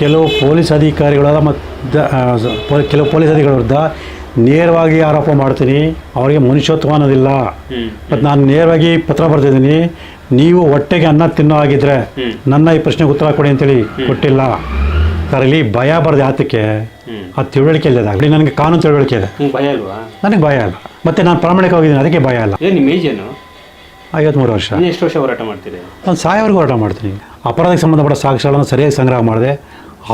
ಕೆಲವು ಪೊಲೀಸ್ ಅಧಿಕಾರಿಗಳ ಮತ್ತು ಕೆಲವು ಪೊಲೀಸ್ ಅಧಿಕಾರಿಗಳ ವಿರುದ್ಧ ನೇರವಾಗಿ ಆರೋಪ ಮಾಡ್ತೀನಿ ಅವರಿಗೆ ಮನುಷ್ಯತ್ವ ಅನ್ನೋದಿಲ್ಲ. ಮತ್ತು ನಾನು ನೇರವಾಗಿ ಪತ್ರ ಬರ್ತಿದ್ದೀನಿ ನೀವು ಹೊಟ್ಟೆಗೆ ಅನ್ನ ತಿನ್ನೋ ಆಗಿದ್ರೆ ನನ್ನ ಈ ಪ್ರಶ್ನೆಗೆ ಉತ್ತರ ಕೊಡಿ ಅಂತೇಳಿ ಕೊಟ್ಟಿಲ್ಲ. ಸರ್ ಇಲ್ಲಿ ಭಯ ಬರದೆ ಆತಕ್ಕೆ ಆ ತಿಳುವಳಿಕೆ ಇಲ್ಲದಾಗಲಿ ನನಗೆ ಕಾನೂನು ತಿಳುವಳಿಕೆ ಇದೆ. ಭಯ ಅಲ್ವಾ ನನಗೆ ಭಯ ಇಲ್ಲ. ಮತ್ತೆ ನಾನು ಪ್ರಾಮಾಣಿಕವಾಗಿದ್ದೀನಿ ಅದಕ್ಕೆ ಭಯ ಇಲ್ಲ. ನಿಮ್ಮ ಏಜ್ ಏನು ಐವತ್ತ್ಮೂರು ವರ್ಷ ಎಷ್ಟು ವರ್ಷ ಹೋರಾಟ ಮಾಡ್ತೀರಿ? ನಾನು ಸಾಯವರೆಗೂ ಹೋರಾಟ ಮಾಡ್ತೀನಿ. ಅಪರಾಧಕ್ಕೆ ಸಂಬಂಧಪಟ್ಟ ಸಾಕ್ಷ್ಯಗಳನ್ನು ಸರಿಯಾಗಿ ಸಂಗ್ರಹ ಮಾಡಿದೆ.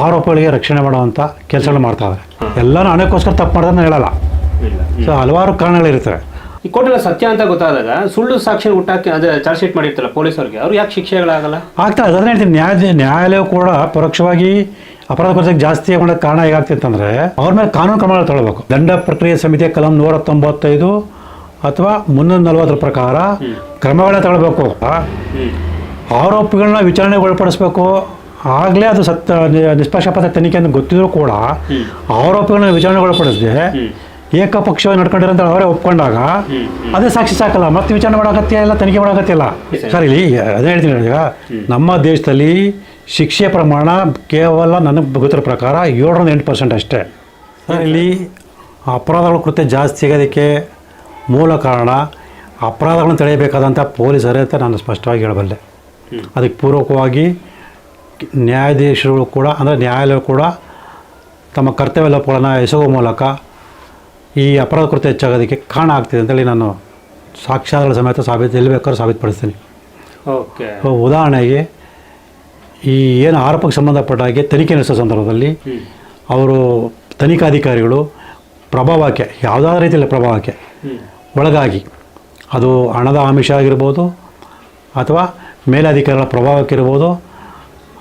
ಆರೋಪಗಳಿಗೆ ರಕ್ಷಣೆ ಮಾಡುವಂಥ ಕೆಲಸಗಳು ಮಾಡ್ತಾ ಇದ್ದಾರೆ ಎಲ್ಲನೂ ಹಣಕ್ಕೋಸ್ಕರ ತಪ್ಪು ಮಾಡಿದ್ರೆ ನಾನು ಹೇಳಲ್ಲ. ಸೊ ಹಲವಾರು ಕಾರಣಗಳಿರ್ತವೆ ಈ ಕೋರ್ಟೆಲ್ಲ ಸತ್ಯ ಅಂತ ಗೊತ್ತಾದಾಗ ಸುಳ್ಳು ಸಾಕ್ಷಿ ಹುಟ್ಟಾಕಿ ಅದೇ ಚಾರ್ಜ್ ಶೀಟ್ ಮಾಡಿರ್ತಾರಲ್ಲ ಪೊಲೀಸರಿಗೆ ಅವ್ರು ಯಾಕೆ ಶಿಕ್ಷೆಗಳಾಗಲ್ಲ? ಆಗ್ತಾ ಅದನ್ನ ಹೇಳ್ತೀನಿ. ನ್ಯಾಯ ನ್ಯಾಯಾಲಯ ಕೂಡ ಪರೋಕ್ಷವಾಗಿ ಅಪರಾಧ ಕೊರತೆಗೆ ಜಾಸ್ತಿ ಮಾಡೋಕ್ಕೆ ಕಾರಣ ಹೇಗಾಗ್ತಿತ್ತಂದ್ರೆ ಅವ್ರ ಮೇಲೆ ಕಾನೂನು ಕ್ರಮಗಳು ತಗೊಳ್ಬೇಕು. ದಂಡ ಪ್ರಕ್ರಿಯೆ ಸಮಿತಿಯ ಕಲಂ ನೂರ ತೊಂಬತ್ತೈದು ಅಥವಾ ಮುನ್ನೂರ ನಲವತ್ತರ ಪ್ರಕಾರ ಕ್ರಮಗಳನ್ನ ತಗೊಳ್ಬೇಕು. ಆರೋಪಿಗಳನ್ನ ವಿಚಾರಣೆಗೆ ಒಳಪಡಿಸ್ಬೇಕು. ಆಗಲೇ ಅದು ಸತ್ತ ನಿಷ್ಪಕ್ಷಪಾತ ತನಿಖೆ ಅಂತ ಗೊತ್ತಿದ್ರು ಕೂಡ ಆರೋಪಿಗಳನ್ನ ವಿಚಾರಣೆ ಒಳಪಡಿಸಿದೆ ಏಕಪಕ್ಷವಾಗಿ ನಡ್ಕೊಂಡಿರೋಂಥ ಅವರೇ ಒಪ್ಕೊಂಡಾಗ ಅದೇ ಸಾಕ್ಷಿ ಸಾಕಲ್ಲ ಮತ್ತೆ ವಿಚಾರಣೆ ಮಾಡೋಕತ್ತಿಲ್ಲ ಇಲ್ಲ ತನಿಖೆ ಮಾಡೋಕತ್ತಿಲ್ಲ ಸರ್ ಇಲ್ಲಿ ಅದೇ ಹೇಳ್ತೀನಿ ಈಗ. ನಮ್ಮ ದೇಶದಲ್ಲಿ ಶಿಕ್ಷೆ ಪ್ರಮಾಣ ಕೇವಲ ನನಗೆ ಗೊತ್ತಿರೋ ಪ್ರಕಾರ ಏಳರಿಂದ ಎಂಟು ಪರ್ಸೆಂಟ್ ಅಷ್ಟೇ. ಸರ್ ಇಲ್ಲಿ ಅಪರಾಧಗಳ ಕೃತ್ಯ ಜಾಸ್ತಿ ಆಗೋದಕ್ಕೆ ಮೂಲ ಕಾರಣ ಅಪರಾಧಗಳನ್ನು ತಡೆಯಬೇಕಾದಂಥ ಪೊಲೀಸರೇ ಅಂತ ನಾನು ಸ್ಪಷ್ಟವಾಗಿ ಹೇಳಬಲ್ಲೆ. ಅದಕ್ಕೆ ಪೂರ್ವಕವಾಗಿ ನ್ಯಾಯಾಧೀಶರು ಕೂಡ ಅಂದರೆ ನ್ಯಾಯಾಲಯ ಕೂಡ ತಮ್ಮ ಕರ್ತವ್ಯ ಲೋಪಗಳನ್ನು ಎಸಗುವ ಮೂಲಕ ಈ ಅಪರಾಧ ಕೃತ್ಯ ಹೆಚ್ಚಾಗೋದಕ್ಕೆ ಕಾರಣ ಆಗ್ತಿದೆ ಅಂತೇಳಿ ನಾನು ಸಾಕ್ಷ್ಯಾಧಾರಗಳ ಸಮೇತ ಸಾಬೀತು ಎಲ್ಲಿ ಬೇಕಾದ್ರೂ ಸಾಬೀತುಪಡಿಸ್ತೀನಿ. ಓಕೆ. ಉದಾಹರಣೆಗೆ ಈ ಏನು ಆರೋಪಕ್ಕೆ ಸಂಬಂಧಪಟ್ಟ ಹಾಗೆ ತನಿಖೆ ನಡೆಸೋ ಸಂದರ್ಭದಲ್ಲಿ ಅವರು ತನಿಖಾಧಿಕಾರಿಗಳು ಪ್ರಭಾವಕ್ಕೆ ಯಾವುದಾದ್ರೂ ರೀತಿಯಲ್ಲಿ ಪ್ರಭಾವಕ್ಕೆ ಒಳಗಾಗಿ ಅದು ಹಣದ ಆಮಿಷ ಆಗಿರ್ಬೋದು ಅಥವಾ ಮೇಲಧಿಕಾರಿಗಳ ಪ್ರಭಾವಕ್ಕಿರ್ಬೋದು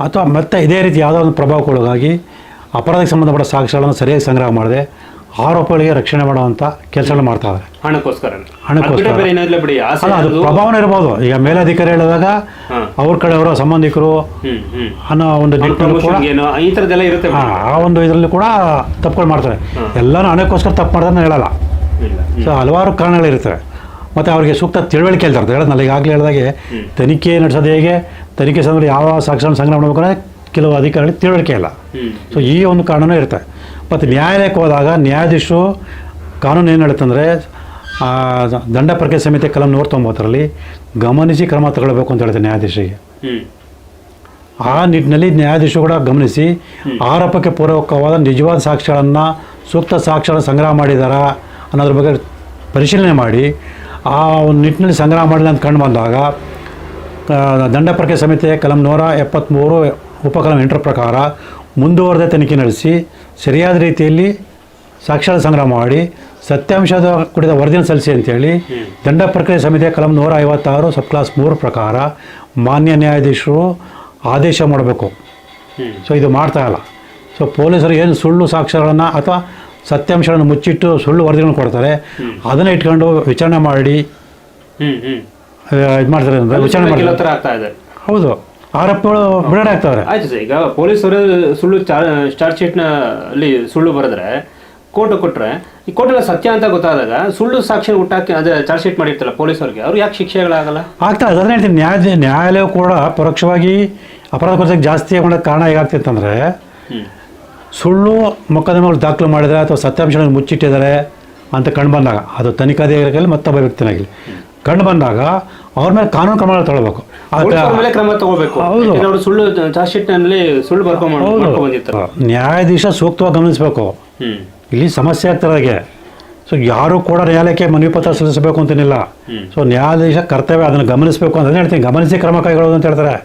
ಅಥವಾ ಮತ್ತೆ ಇದೇ ರೀತಿ ಯಾವುದೋ ಒಂದು ಪ್ರಭಾವಕ್ಕೊಳಗಾಗಿ ಅಪರಾಧಕ್ಕೆ ಸಂಬಂಧಪಟ್ಟ ಸಾಕ್ಷ್ಯಗಳನ್ನು ಸರಿಯಾಗಿ ಸಂಗ್ರಹ ಮಾಡದೆ ಆರೋಪಗಳಿಗೆ ರಕ್ಷಣೆ ಮಾಡುವಂಥ ಕೆಲಸಗಳು ಮಾಡ್ತಾ ಇದ್ದಾರೆ ಹಣಕ್ಕೋಸ್ಕರ. ಹಣಕ್ಕೋಸ್ಕರ. ಅದ್ ಪ್ರಭಾವನ ಇರ್ಬೋದು. ಈಗ ಮೇಲಧಿಕಾರಿ ಹೇಳಿದಾಗ ಅವ್ರ ಅವ್ರ ಕಡೆಯವರ ಸಂಬಂಧಿಕರು ಅನ್ನೋ ಒಂದು ಇರುತ್ತೆ ಆ ಒಂದು ಇದರಲ್ಲಿ ಕೂಡ ತಪ್ಪುಗಳು ಮಾಡ್ತಾರೆ. ಎಲ್ಲನೂ ಹಣಕ್ಕೋಸ್ಕರ ತಪ್ಪು ಮಾಡ್ತಾರೆ ನಾನು ಹೇಳಲ್ಲ. ಸೊ ಹಲವಾರು ಕಾರಣಗಳಿರ್ತವೆ ಮತ್ತು ಅವರಿಗೆ ಸೂಕ್ತ ತಿಳುವಳಿಕೆ ಇಲ್ತಾರೆ ಹೇಳೋದ್ನಲ್ಲ ಈಗಾಗಲೇ ಹೇಳಿದಾಗೆ ತನಿಖೆ ನಡೆಸೋದು ಹೇಗೆ? ತನಿಖೆ ಸಂದರ್ಭದಲ್ಲಿ ಯಾವ ಸಾಕ್ಷ್ಯವನ್ನು ಸಂಗ್ರಹ ಮಾಡಬೇಕು ಅನ್ನೋದು ಕೆಲವು ಅಧಿಕಾರಿಗಳಿಗೆ ತಿಳುವಳಿಕೆ ಇಲ್ಲ. ಸೊ ಈ ಒಂದು ಕಾರಣನೂ ಇರುತ್ತೆ. ಮತ್ತು ನ್ಯಾಯಾಲಯಕ್ಕೆ ಹೋದಾಗ ನ್ಯಾಯಾಧೀಶರು ಕಾನೂನು ಏನು ಹೇಳುತ್ತಂದರೆ ದಂಡ ಪ್ರಕ್ರಿಯೆ ಸಮಿತಿ ಕಲಂ ನೂರ ತೊಂಬತ್ತರಲ್ಲಿ ಗಮನಿಸಿ ಕ್ರಮ ತಗೊಳ್ಬೇಕು ಅಂತ ಹೇಳ್ತಾರೆ ನ್ಯಾಯಾಧೀಶರಿಗೆ. ಆ ನಿಟ್ಟಿನಲ್ಲಿ ನ್ಯಾಯಾಧೀಶರು ಕೂಡ ಗಮನಿಸಿ ಆರೋಪಕ್ಕೆ ಪೂರಕವಾದ ನಿಜವಾದ ಸಾಕ್ಷ್ಯಗಳನ್ನು ಸೂಕ್ತ ಸಾಕ್ಷ್ಯಗಳನ್ನು ಸಂಗ್ರಹ ಮಾಡಿದಾರಾ ಅನ್ನೋದ್ರ ಬಗ್ಗೆ ಪರಿಶೀಲನೆ ಮಾಡಿ ಆ ಒಂದು ನಿಟ್ಟಿನಲ್ಲಿ ಸಂಗ್ರಹ ಮಾಡಿದೆ ಅಂತ ಕಂಡು ಬಂದಾಗ ದಂಡ ಪ್ರಕ್ರಿಯೆ ಸಮಿತಿಯ ಕಲಂ ನೂರ ಎಪ್ಪತ್ತ್ಮೂರು ಉಪಕಲಂ ಎಂಟರ ಪ್ರಕಾರ ಮುಂದುವರೆದ ತನಿಖೆ ನಡೆಸಿ ಸರಿಯಾದ ರೀತಿಯಲ್ಲಿ ಸಾಕ್ಷ್ಯದ ಸಂಗ್ರಹ ಮಾಡಿ ಸತ್ಯಾಂಶದ ಕುಡಿದ ವರದಿನ ಸಲ್ಲಿಸಿ ಅಂತೇಳಿ ದಂಡ ಪ್ರಕ್ರಿಯೆ ಸಮಿತಿಯ ಕಲಂ ನೂರ ಐವತ್ತಾರು ಸಬ್ ಕ್ಲಾಸ್ ಮೂರು ಪ್ರಕಾರ ಮಾನ್ಯ ನ್ಯಾಯಾಧೀಶರು ಆದೇಶ ಮಾಡಬೇಕು. ಸೊ ಇದು ಮಾಡ್ತಾ ಇಲ್ಲ. ಸೊ ಪೊಲೀಸರು ಏನು ಸುಳ್ಳು ಸಾಕ್ಷ್ಯಗಳನ್ನು ಅಥವಾ ಸತ್ಯಾಂಶಗಳನ್ನು ಮುಚ್ಚಿಟ್ಟು ಸುಳ್ಳು ವರದಿಗಳನ್ನು ಕೊಡ್ತಾರೆ. ಅದನ್ನು ಇಟ್ಕೊಂಡು ವಿಚಾರಣೆ ಮಾಡಿ ಇದು ಮಾಡ್ತಾರೆ ಅಂದರೆ ವಿಚಾರಣೆ ಮಾಡಿ ಮಾಡ್ತಾರೆ. ಹೌದು. ಆರೋಪಗಳು ಬಿಡುಗಡೆ ಆಗ್ತಾವ್ರೆ. ಆಯ್ತು ಸರ್ ಈಗ ಪೊಲೀಸರು ಸುಳ್ಳು ಚಾರ್ಜ್ ಶೀಟ್ನ ಅಲ್ಲಿ ಸುಳ್ಳು ಬರೆದ್ರೆ ಕೋರ್ಟ್ ಕೊಟ್ಟರೆ ಈ ಕೋರ್ಟೆಲ್ಲ ಸತ್ಯ ಅಂತ ಗೊತ್ತಾದಾಗ ಸುಳ್ಳು ಸಾಕ್ಷಿ ಹುಟ್ಟಾಕಿ ಅದೇ ಚಾರ್ಜ್ ಶೀಟ್ ಮಾಡಿರ್ತಾರಲ್ಲ ಪೊಲೀಸರಿಗೆ ಅವ್ರು ಯಾಕೆ ಶಿಕ್ಷೆಗಳಾಗಲ್ಲ ಆಗ್ತಾ ಇದೆ. ಅದನ್ನ ಹೇಳ್ತೀನಿ. ನ್ಯಾಯ ನ್ಯಾಯಾಲಯ ಕೂಡ ಪರೋಕ್ಷವಾಗಿ ಅಪರಾಧ ಜಾಸ್ತಿ ಆಗೋಣ ಕಾರಣ ಹೇಗಾಗ್ತಿತ್ತಂದ್ರೆ ಸುಳ್ಳು ಮೊಕದ್ದಮೆಗಳು ದಾಖಲು ಮಾಡಿದರೆ ಅಥವಾ ಸತ್ಯಾಂಶಗಳನ್ನು ಮುಚ್ಚಿಟ್ಟಿದ್ದಾರೆ ಅಂತ ಕಂಡು ಬಂದಾಗ ಅದು ತನಿಖಾಧಿಕಾರಿಗಳು ಮತ್ತೊಬ್ಬ ವ್ಯಕ್ತಿನಾಗಲಿ ಕಂಡು ಬಂದಾಗ ಅವ್ರ ಮೇಲೆ ಕಾನೂನು ಕ್ರಮಗಳು ತಗೊಳ್ಬೇಕು. ಕ್ರಮ ತಗೋಬೇಕು ಹೌದು. ಸುಳ್ಳು ಸುಳ್ಳು ಬರ್ಕೊಂಡ್ ನ್ಯಾಯಾಧೀಶ ಸೂಕ್ತವಾಗಿ ಗಮನಿಸಬೇಕು. ಇಲ್ಲಿ ಸಮಸ್ಯೆ ಆಗ್ತಾರೆ ಸೊ ಯಾರು ಕೂಡ ನ್ಯಾಯಾಲಯಕ್ಕೆ ಮನವಿ ಪತ್ರ ಸಲ್ಲಿಸಬೇಕು ಅಂತೇನಿಲ್ಲ. ಸೊ ನ್ಯಾಯಾಧೀಶ ಕರ್ತವ್ಯ ಅದನ್ನು ಗಮನಿಸಬೇಕು ಅಂತ ಹೇಳ್ತೀನಿ. ಗಮನಿಸಿ ಕ್ರಮ ಕೈಗೊಳ್ಳೋದು ಅಂತ ಹೇಳ್ತಾರೆ.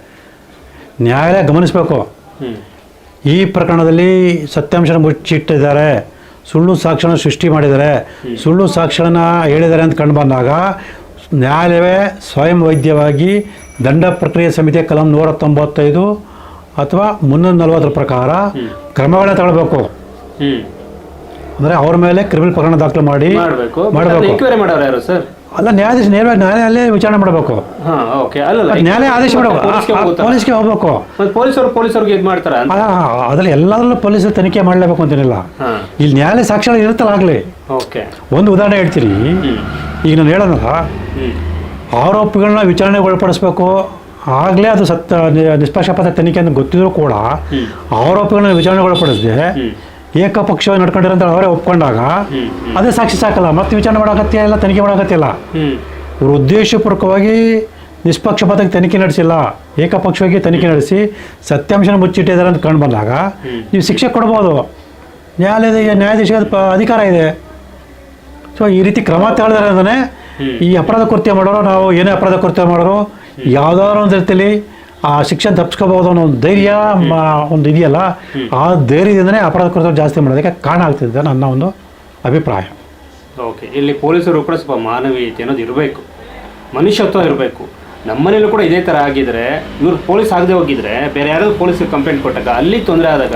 ನ್ಯಾಯಾಲಯ ಗಮನಿಸಬೇಕು. ಈ ಪ್ರಕರಣದಲ್ಲಿ ಸತ್ಯಾಂಶನ ಮುಚ್ಚಿಟ್ಟಿದ್ದಾರೆ. ಸುಳ್ಳು ಸಾಕ್ಷ್ಯನ ಸೃಷ್ಟಿ ಮಾಡಿದ್ದಾರೆ. ಸುಳ್ಳು ಸಾಕ್ಷ್ಯನ ಹೇಳಿದ್ದಾರೆ ಅಂತ ಕಂಡು ಬಂದಾಗ ನ್ಯಾಯಾಲಯವೇ ಸ್ವಯಂ ವೈದ್ಯವಾಗಿ ದಂಡ ಪ್ರಕ್ರಿಯೆ ಸಮಿತಿಯ ಕಲಂ ನೂರ ತೊಂಬತ್ತೈದು ಅಥವಾ ಮುನ್ನೂರ ನಲವತ್ತರ ಪ್ರಕಾರ ಕ್ರಮಗಳನ್ನ ತಗೊಳ್ಬೇಕು. ಅಂದರೆ ಅವ್ರ ಮೇಲೆ ಕ್ರಿಮಿನಲ್ ಪ್ರಕರಣ ದಾಖಲು ಮಾಡಿ ಮಾಡ್ಬೇಕು. ಅಲ್ಲ ನ್ಯಾಯಾಧೀಶ ನೇರವಾಗಿ ನ್ಯಾಯಾಲಯ ವಿಚಾರಣೆ ಮಾಡಬೇಕು. ಹಾ ಓಕೆ. ನ್ಯಾಯಾಲಯ ಆದೇಶ ಮಾಡಬೇಕು. ಪೊಲೀಸ್ಗೆ ಹೋಗ್ಬೇಕು. ಪೊಲೀಸರು ಪೊಲೀಸರಿಗೆ ಇದು ಮಾಡ್ತಾರೆ ಅದರಲ್ಲಿ ಎಲ್ಲದರಲ್ಲೂ ಪೊಲೀಸರು ತನಿಖೆ ಮಾಡಲೇಬೇಕು ಅಂತೇನಿಲ್ಲ. ಇಲ್ಲಿ ನ್ಯಾಯಾಲಯ ಸಾಕ್ಷ್ಯ ಇರುತ್ತಲ್ಲ ಆಗಲಿ. ಓಕೆ. ಒಂದು ಉದಾಹರಣೆ ಹೇಳ್ತೀನಿ. ಈಗ ನಾನು ಹೇಳೋದಲ್ಲ ಆರೋಪಿಗಳನ್ನ ವಿಚಾರಣೆಗೆ ಒಳಪಡಿಸ್ಬೇಕು. ಆಗಲೇ ಅದು ಸತ್ತ ನಿಷ್ಪಕ್ಷಪಾತ ತನಿಖೆ ಅಂತ ಗೊತ್ತಿದ್ರು ಕೂಡ. ಆರೋಪಿಗಳನ್ನ ವಿಚಾರಣೆಗೊಳಪಡಿಸದೆ. ಏಕಪಕ್ಷವಾಗಿ ನಡ್ಕೊಂಡಿರಂತ ಅವರೇ ಒಪ್ಕೊಂಡಾಗ ಅದೇ ಸಾಕ್ಷಿ ಸಾಕಲ್ಲ ಮತ್ತೆ ವಿಚಾರಣೆ ಮಾಡೋಕತ್ಯ ಇಲ್ಲ ತನಿಖೆ ಮಾಡೋಕತ್ತಿಲ್ಲ ಇವರು ಉದ್ದೇಶಪೂರ್ವಕವಾಗಿ ನಿಷ್ಪಕ್ಷಪಾತಕ್ಕೆ ತನಿಖೆ ನಡೆಸಿಲ್ಲ. ಏಕಪಕ್ಷವಾಗಿ ತನಿಖೆ ನಡೆಸಿ ಸತ್ಯಾಂಶನ ಮುಚ್ಚಿಟ್ಟಿದ್ದಾರೆ ಅಂತ ಕಂಡು ಬಂದಾಗ ನೀವು ಶಿಕ್ಷೆ ಕೊಡ್ಬೋದು. ನ್ಯಾಯಾಲಯದ ನ್ಯಾಯಾಧೀಶದ ಪ ಅಧಿಕಾರ ಇದೆ. ಸೊ ಈ ರೀತಿ ಕ್ರಮ ತಗೊಳ್ದಾರೆ ಅಂದ್ರೆ ಈ ಅಪರಾಧ ಕೃತ್ಯ ಮಾಡೋರು ನಾವು ಏನೇ ಅಪರಾಧ ಕೃತ್ಯ ಮಾಡೋರು ಯಾವುದಾದ್ರು ಒಂದು ರೀತಿಯಲ್ಲಿ ಆ ಶಿಕ್ಷಣ ತಪ್ಪಿಸ್ಕೋಬಹುದು ಅನ್ನೋ ಒಂದು ಧೈರ್ಯ ಒಂದು ಇದೆಯಲ್ಲ ಆ ಧೈರ್ಯದಿಂದನೇ ಅಪರಾಧ ಕೃತ್ಯ ಜಾಸ್ತಿ ಮಾಡೋದಕ್ಕೆ ಕಾರಣ ಆಗ್ತಿದೆ ನನ್ನ ಒಂದು ಅಭಿಪ್ರಾಯ. ಓಕೆ. ಇಲ್ಲಿ ಪೊಲೀಸರು ಕೂಡ ಸ್ವಲ್ಪ ಮಾನವೀಯತೆ ಅನ್ನೋದು ಇರಬೇಕು. ಮನುಷ್ಯತ್ವ ಇರಬೇಕು. ನಮ್ಮನೇಲೂ ಕೂಡ ಇದೇ ಥರ ಆಗಿದ್ರೆ ಇವ್ರು ಪೊಲೀಸ್ ಆಗದೆ ಹೋಗಿದ್ರೆ ಬೇರೆ ಯಾರಾದರೂ ಪೊಲೀಸ್ಗೆ ಕಂಪ್ಲೇಂಟ್ ಕೊಟ್ಟಾಗ ಅಲ್ಲಿ ತೊಂದರೆ ಆದಾಗ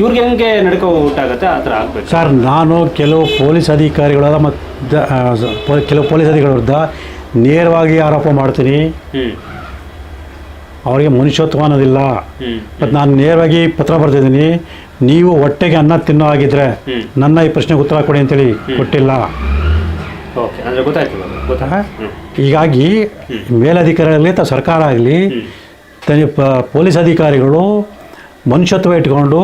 ಇವ್ರಿಗೆ ಹೆಂಗೆ ನಡ್ಕೋ ಊಟಾಗತ್ತೆ ಆ ಥರ ಆಗಬೇಕು. ಸರ್ ನಾನು ಕೆಲವು ಪೊಲೀಸ್ ಅಧಿಕಾರಿಗಳ ಮತ್ತು ಕೆಲವು ಪೊಲೀಸ್ ಅಧಿಕಾರಿಗಳ ವಿರುದ್ಧ ನೇರವಾಗಿ ಆರೋಪ ಮಾಡ್ತೀನಿ. ಅವರಿಗೆ ಮನುಷ್ಯತ್ವ ಅನ್ನೋದಿಲ್ಲ ಮತ್ತು ನಾನು ನೇರವಾಗಿ ಪತ್ರ ಬರೆದಿದ್ದೀನಿ ನೀವು ಹೊಟ್ಟೆಗೆ ಅನ್ನ ತಿನ್ನೋ ಆಗಿದ್ರೆ ನನ್ನ ಈ ಪ್ರಶ್ನೆಗೆ ಉತ್ತರ ಕೊಡಿ ಅಂತೇಳಿ ಕೊಟ್ಟಿಲ್ಲ. ಹೀಗಾಗಿ ಮೇಲಧಿಕಾರಿಗಳಾಗಲಿ ಅಥವಾ ಸರ್ಕಾರ ಆಗಲಿ ತನಿ ಪೊಲೀಸ್ ಅಧಿಕಾರಿಗಳು ಮನುಷ್ಯತ್ವ ಇಟ್ಕೊಂಡು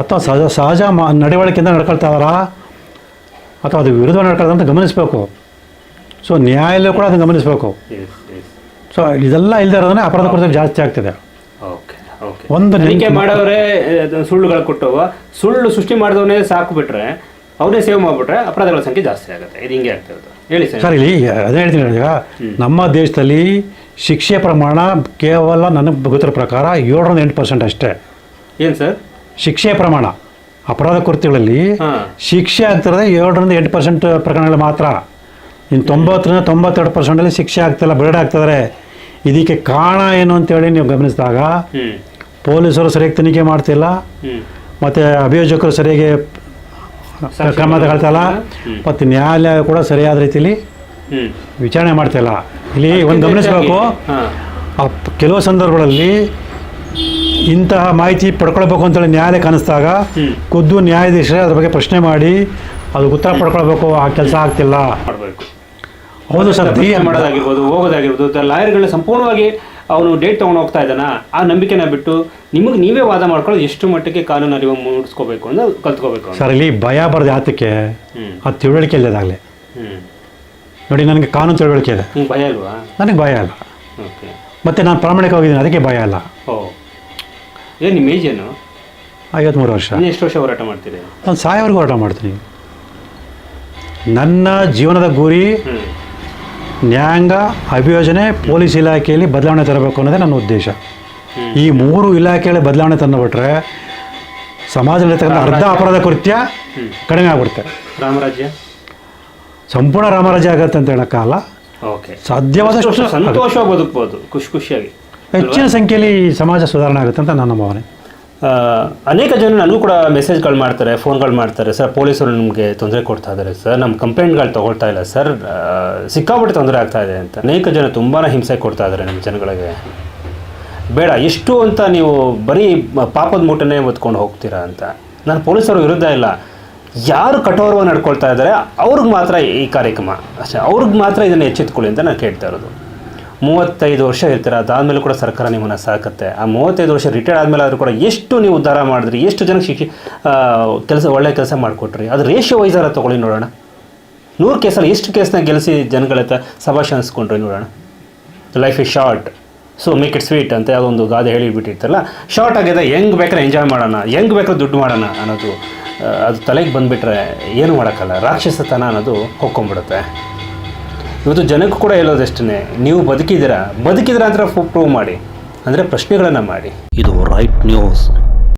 ಅಥವಾ ಸಹಜ ಸಹಜ ಮ ನಡವಳಿಕೆಯಿಂದ ನಡ್ಕೊಳ್ತಾ ಇದಾರಾ? ಅಥವಾ ಅದು ವಿರುದ್ಧ ನಡ್ಕೊಳ್ತಾ ಅಂತ ಗಮನಿಸಬೇಕು. ಸೊ ನ್ಯಾಯಾಲಯ ಕೂಡ ಅದನ್ನು ಗಮನಿಸಬೇಕು. ಸೊ ಇದೆಲ್ಲ ಇಲ್ಲದೆ ಇರೋದನ್ನ ಅಪರಾಧ ಕೃತ್ಯ ಜಾಸ್ತಿ ಆಗ್ತಿದೆ. ಓಕೆ ಓಕೆ ಒಂದು ತನಿಖೆ ನೆನ್ಪು- ಮಾಡೋರೇ ಸುಳ್ಳುಗಳು ಕೊಟ್ಟವ ಸುಳ್ಳು ಸೃಷ್ಟಿ ಮಾಡಿದವನೇ ಸಾಕು ಬಿಟ್ರೆ ಅವನೇ ಸೇವ್ ಮಾಡಿಬಿಟ್ರೆ ಅಪರಾಧಗಳ ಸಂಖ್ಯೆ ಜಾಸ್ತಿ ಆಗುತ್ತೆ. ಇದು ಹಿಂಗೆ ಆಗ್ತಾ ಇರೋದು. ಹೇಳಿ ಸರ್. ಸರ್ ಇಲ್ಲಿ ಅದೇ ಹೇಳ್ತೀನಿ ಈಗ. ನಮ್ಮ ದೇಶದಲ್ಲಿ ಶಿಕ್ಷೆ ಪ್ರಮಾಣ ಕೇವಲ ನನಗೆ ಗೊತ್ತಿರೋ ಪ್ರಕಾರ ಏಳರಿಂದ ಎಂಟು ಪರ್ಸೆಂಟ್ ಅಷ್ಟೇ. ಏನು ಸರ್? ಶಿಕ್ಷೆ ಪ್ರಮಾಣ. ಅಪರಾಧ ಕೃತ್ಯಗಳಲ್ಲಿ ಶಿಕ್ಷೆ ಆಗ್ತಿರೋದೇ ಏಳರಿಂದ ಎಂಟು ಪರ್ಸೆಂಟ್ ಪ್ರಕರಣಗಳು ಮಾತ್ರ. ಇನ್ನು ತೊಂಬತ್ತರಿಂದ ತೊಂಬತ್ತೆರಡು ಪರ್ಸೆಂಟಲ್ಲಿ ಶಿಕ್ಷೆ ಆಗ್ತಿಲ್ಲ ಬಿಡುಗಡೆ ಆಗ್ತಿದ್ದಾರೆ. ಇದಕ್ಕೆ ಕಾರಣ ಏನು ಅಂತೇಳಿ ನೀವು ಗಮನಿಸಿದಾಗ ಪೊಲೀಸರು ಸರಿಯಾಗಿ ತನಿಖೆ ಮಾಡ್ತಿಲ್ಲ ಮತ್ತು ಅಭಿಯೋಜಕರು ಸರಿಯಾಗಿ ಕ್ರಮ ತಗೊಳ್ತಲ್ಲ ಹ್ಮ್. ಮತ್ತು ನ್ಯಾಯಾಲಯ ಕೂಡ ಸರಿಯಾದ ರೀತಿಯಲ್ಲಿ ವಿಚಾರಣೆ ಮಾಡ್ತಿಲ್ಲ. ಇಲ್ಲಿ ಒಂದು ಗಮನಿಸಬೇಕು. ಆ ಕೆಲವು ಸಂದರ್ಭಗಳಲ್ಲಿ ಇಂತಹ ಮಾಹಿತಿ ಪಡ್ಕೊಳ್ಬೇಕು ಅಂತೇಳಿ ನ್ಯಾಯಾಲಯ ಕಾಣಿಸಿದಾಗ. ಖುದ್ದು ನ್ಯಾಯಾಧೀಶರೇ ಅದ್ರ ಬಗ್ಗೆ ಪ್ರಶ್ನೆ ಮಾಡಿ ಅದಕ್ಕೆ ಉತ್ತರ ಪಡ್ಕೊಳ್ಬೇಕು ಆ ಕೆಲಸ ಆಗ್ತಿಲ್ಲ. ಮಾಡಬೇಕು. ಹೌದು ಸರ್ ದಿ- ಮಾಡೋದಾಗಿರ್ಬೋದು ಹೋಗೋದಾಗಿರ್ಬೋದು ಲಾಯರ್ಗಳನ್ನ ಸಂಪೂರ್ಣವಾಗಿ ಅವನು ಡೇಟ್ ತೊಗೊಂಡು ಹೋಗ್ತಾ ಇದ್ದಾನ? ಆ ನಂಬಿಕೆನ ಬಿಟ್ಟು ನಿಮಗೆ ನೀವೇ ವಾದ ಮಾಡ್ಕೊಳ್ಳೋದು ಎಷ್ಟು ಮಟ್ಟಿಗೆ ಕಾನೂನು ಅರಿವು ಮೂಡಿಸ್ಕೋಬೇಕು ಅಂತ ಕಲ್ತ್ಕೋಬೇಕು ಸರ್ ಇಲ್ಲಿ ಭಯ ಬರದೆ ಆತಕ್ಕೆ ಆ ತಿಳುವಳಿಕೆ ಇಲ್ಲದಾಗಲೇ ಹ್ಞೂ ನೋಡಿ ನನಗೆ ಕಾನೂನು ತಿಳುವಳಿಕೆ ಇದೆ. ಭಯ ಇಲ್ವಾ? ನನಗೆ ಭಯ ಇಲ್ಲ. ಓಕೆ. ಮತ್ತು ನಾನು ಪ್ರಾಮಾಣಿಕವಾಗಿದ್ದೀನಿ ಅದಕ್ಕೆ ಭಯ ಇಲ್ಲ. ಓಹ್ ಏನು ನಿಮ್ಮ ಏಜ್ ಏನು? ಐವತ್ತ್ಮೂರು ವರ್ಷ. ಎಷ್ಟು ವರ್ಷ ಹೋರಾಟ ಮಾಡ್ತೀರಿ? ನಾನು ಸಾಯೋವರೆಗೂ ಹೋರಾಟ ಮಾಡ್ತೀನಿ. ನನ್ನ ಜೀವನದ ಗುರಿ ನ್ಯಾಯಾಂಗ ಅಭಿಯೋಜನೆ ಪೊಲೀಸ್ ಇಲಾಖೆಯಲ್ಲಿ ಬದಲಾವಣೆ ತರಬೇಕು ಅನ್ನೋದೇ ನನ್ನ ಉದ್ದೇಶ. ಈ ಮೂರು ಇಲಾಖೆಗಳ ಬದಲಾವಣೆ ತಂದುಬಿಟ್ರೆ ಸಮಾಜದಲ್ಲಿರ್ತಕ್ಕಂಥ ಅರ್ಧ ಅಪರಾಧ ಕೃತ್ಯ. ಕಡಿಮೆ ಆಗ್ಬಿಡುತ್ತೆ. ರಾಮರಾಜ್ಯ? ಸಂಪೂರ್ಣ ರಾಮರಾಜ್ಯ ಆಗತ್ತೆ ಅಂತ ಹೇಳೋಕ್ಕಾಗಲ್ಲ ಓಕೆ. ಸಾಧ್ಯವಾದಷ್ಟು ಸಂತೋಷವಾಗಿ ಬದುಕ್ಬೋದು ಖುಷಿ ಖುಷಿಯಾಗಿ. ಹೆಚ್ಚಿನ ಸಂಖ್ಯೆಯಲ್ಲಿ ಸಮಾಜ ಸುಧಾರಣೆ ಆಗುತ್ತೆ ಅಂತ ನನ್ನ ಭಾವನೆ. ಅನೇಕ ಜನ ನನಗೂ ಕೂಡ ಮೆಸೇಜ್ಗಳು ಮಾಡ್ತಾರೆ ಫೋನ್ಗಳು ಮಾಡ್ತಾರೆ. ಸರ್, ಪೊಲೀಸರು ನಮಗೆ ತೊಂದರೆ ಕೊಡ್ತಾ ಇದ್ದಾರೆ. ಸರ್ ನಮ್ಮ ಕಂಪ್ಲೇಂಟ್ಗಳು ತೊಗೊಳ್ತಾ ಇಲ್ಲ. ಸರ್ ಸಿಕ್ಕಾಪಟ್ಟೆ ತೊಂದರೆ ಆಗ್ತಾ ಇದೆ ಅಂತ. ಅನೇಕ ಜನ ತುಂಬಾ ಹಿಂಸೆ ಕೊಡ್ತಾ ಇದ್ದಾರೆ ನಮ್ಮ ಜನಗಳಿಗೆ. ಬೇಡ ಎಷ್ಟು ಅಂತ ನೀವು ಬರೀ ಪಾಪದ ಮೂಟನೇ ಒತ್ಕೊಂಡು ಹೋಗ್ತೀರಾ ಅಂತ. ನಾನು ಪೊಲೀಸರ ವಿರುದ್ಧ ಇಲ್ಲ. ಯಾರು ಕಠೋರವಾಗಿ ನಡ್ಕೊಳ್ತಾ ಇದ್ದಾರೆ, ಅವ್ರಿಗೆ ಮಾತ್ರ ಈ ಕಾರ್ಯಕ್ರಮ, ಅಷ್ಟೇ, ಅವ್ರಿಗೆ ಮಾತ್ರ ಇದನ್ನು ಎಚ್ಚೆತ್ಕೊಳ್ಳಿ ಅಂತ ನಾನು ಕೇಳ್ತಾ ಇರೋದು. ಮೂವತ್ತೈದು ವರ್ಷ ಇರ್ತೀರ ಅದಾದಮೇಲೆ ಕೂಡ ಸರ್ಕಾರ ನಿಮ್ಮನ್ನು ಸಾಕತ್ತೆ. ಆ ಮೂವತ್ತೈದು ವರ್ಷ ರಿಟೈರ್ಡ್ ಆದಮೇಲೆ ಆದರೂ ಕೂಡ ಎಷ್ಟು ನೀವು ಉದ್ಧಾರ ಮಾಡಿದ್ರಿ? ಎಷ್ಟು ಜನಕ್ಕೆ ಶಿಕ್ಷೆ ಕೆಲಸ, ಒಳ್ಳೆ ಕೆಲಸ ಮಾಡಿಕೊಟ್ರಿ? ಅದು ರೇಷಿಯೋ ವೈಸಾರ ತೊಗೊಳ್ಳಿ ನೋಡೋಣ. ನೂರು ಕೇಸಲ್ಲಿ ಎಷ್ಟು ಕೇಸ್ನ ಗೆಲ್ಲಿಸಿ ಜನಗಳ ಹತ್ರ ಸಭಾಷ ಅನಿಸ್ಕೊಂಡ್ರಿ ನೋಡೋಣ. Life is short so make it sweet ಅಂತ ಅದೊಂದು ಗಾದೆ ಹೇಳಿಬಿಟ್ಟಿರ್ತಲ್ಲ ಶಾರ್ಟ್ ಆಗಿದೆ ಹೆಂಗೆ ಬೇಕಾದ್ರೆ ಎಂಜಾಯ್ ಮಾಡೋಣ, ಹೆಂಗೆ ಬೇಕಾದ್ರೆ ದುಡ್ಡು ಮಾಡೋಣ ಅನ್ನೋದು ಅದು ತಲೆಗೆ ಬಂದುಬಿಟ್ರೆ ಏನು ಮಾಡೋಕ್ಕಲ್ಲ? ರಾಕ್ಷಸತನ ಅನ್ನೋದು ಹೊಕ್ಕೊಂಬಿಡುತ್ತೆ ಇವತ್ತು ಜನಕ್ಕೂ ಕೂಡ ಹೇಳೋದಷ್ಟೇ ನೀವು ಬದುಕಿದ್ದೀರಾ? ಬದುಕಿದ್ರ ಅಂತ ಪ್ರೂವ್ ಮಾಡಿ. ಅಂದರೆ ಪ್ರಶ್ನೆಗಳನ್ನು ಮಾಡಿ. ಇದು ರೈಟ್ ನ್ಯೂಸ್